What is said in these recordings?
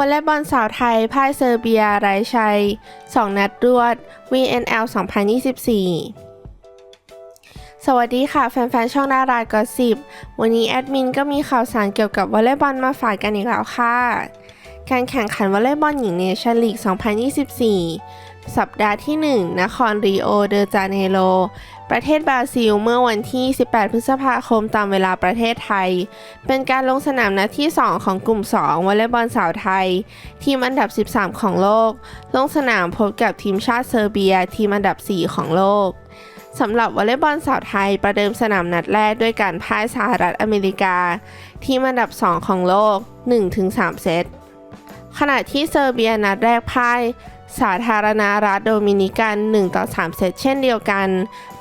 วอลเลย์บอลสาวไทยพ่ายเซอร์เบียไร้ชัย 2 นัดรวด VNL 2024 สวัสดีค่ะ แฟนๆ ช่องดารากอสิบวันนี้แอดมินก็มีข่าวสารเกี่ยวกับวอลเลย์บอลมาฝากกันอีกแล้วค่ะ การแข่งขันวอลเลย์บอลหญิงเนชั่นลีก 2024 สัปดาห์ที่ 1 นครริโอเดจาเนโร ประเทศบราซิล เมื่อวันที่ 18 พฤษภาคมตามเวลาประเทศไทย เป็นการลงสนามนัดที่ 2 ของกลุ่ม 2 วอลเลย์บอลสาวไทย ทีมอันดับ 13 ของโลก ลงสนามพบกับทีมชาติเซอร์เบีย ทีมอันดับ 4 ของโลกสำหรับวอลเลย์บอลสาวไทยประเดิมสนามนัดแรกด้วยการพ่ายสหรัฐอเมริกา ทีมอันดับ 2 ของโลก 1-3 เซตขณะที่เซอร์เบียนัดแรกพ่าย สาธารณรัฐโดมินิกัน 1 ต่อ 3 เซตเช่นเดียวกัน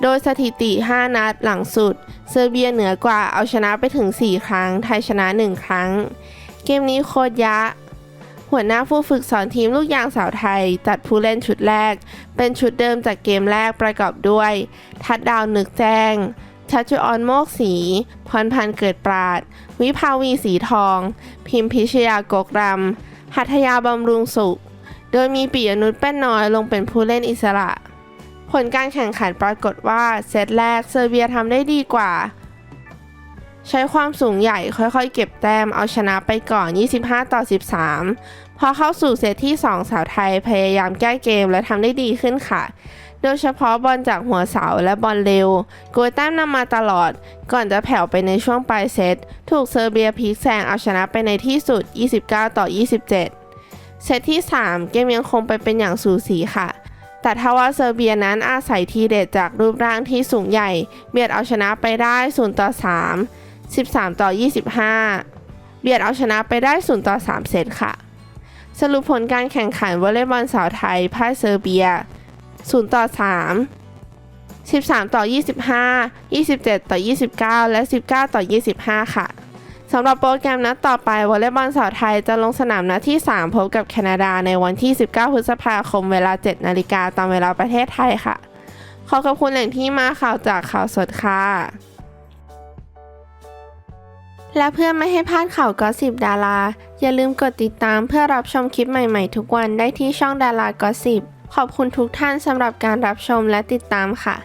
โดยสถิติ 5 นัดหลังสุด เซอร์เบียเหนือกว่าเอาชนะไปถึง 4 ครั้ง ไทยชนะ 1 ครั้ง เกมนี้โคดยะ หัวหน้าผู้ฝึกสอนทีมลูกยางสาวไทย จัดผู้เล่นชุดแรก เป็นชุดเดิมจากเกมแรกประกอบด้วย ทัดดาวนึกแจ้ง ชัชจุออนโมกสี พรพันธ์เกิดปราด วิภาวีสีทอง พิมพิชยากกรำหัตถยาบำรุงสุข ยมีปิยนุชแป้นน้อยลงเป็นผู้เล่นอิสระ ผลการแข่งขันปรากฏว่าเซตแรกเซอร์เบียทำได้ดีกว่า ใช้ความสูงใหญ่ค่อยๆ เก็บแต้มเอาชนะไปก่อน 25 ต่อ 13 พอเข้าสู่เซตที่ 2 สาวไทยพยายามแก้เกมและทำได้ดีขึ้นค่ะโดยเฉพาะบอลจากหัวเสาและบอลเร็วโกยแต้มนำมาตลอด ก่อนจะแผ่วไปในช่วงปลายเซต ถูกเซอร์เบียพลิกแซงเอาชนะไปในที่สุด 29 ต่อ 27 เซตที่ 3 เกมยังคงไปเป็นอย่างสูสีค่ะ แต่ทว่าเซอร์เบียนั้นอาศัยทีเด็ดจากรูปร่างที่สูงใหญ่ เบียดเอาชนะไปได้0ต่อ3 13 ต่อ 25 เบียดเอาชนะไปได้0ต่อ 3 เซตค่ะ สรุปผลการแข่งขันวอลเลย์บอลสาวไทยพ่ายเซอร์เบีย0ต่อ 3 13 ต่อ 25 27 ต่อ 29 และ 19 ต่อ 25 ค่ะ สำหรับโปรแกรมนัดต่อไปวอลเลย์บอลสาวไทยจะลงสนามนัดที่ 3 พบกับแคนาดาในวันที่ 19 พฤษภาคมเวลา 7 นาฬิกาตามเวลาประเทศไทยค่ะ ขอขอบคุณแหล่งที่มาข่าวจากข่าวสดค่ะ และเพื่อไม่ให้พลาดข่าวก็สิบดารา อย่าลืมกดติดตามเพื่อรับชมคลิปใหม่ๆ ทุกวันได้ที่ช่องดารากอสิบขอบคุณทุกท่านสำหรับการรับชมและติดตามค่ะ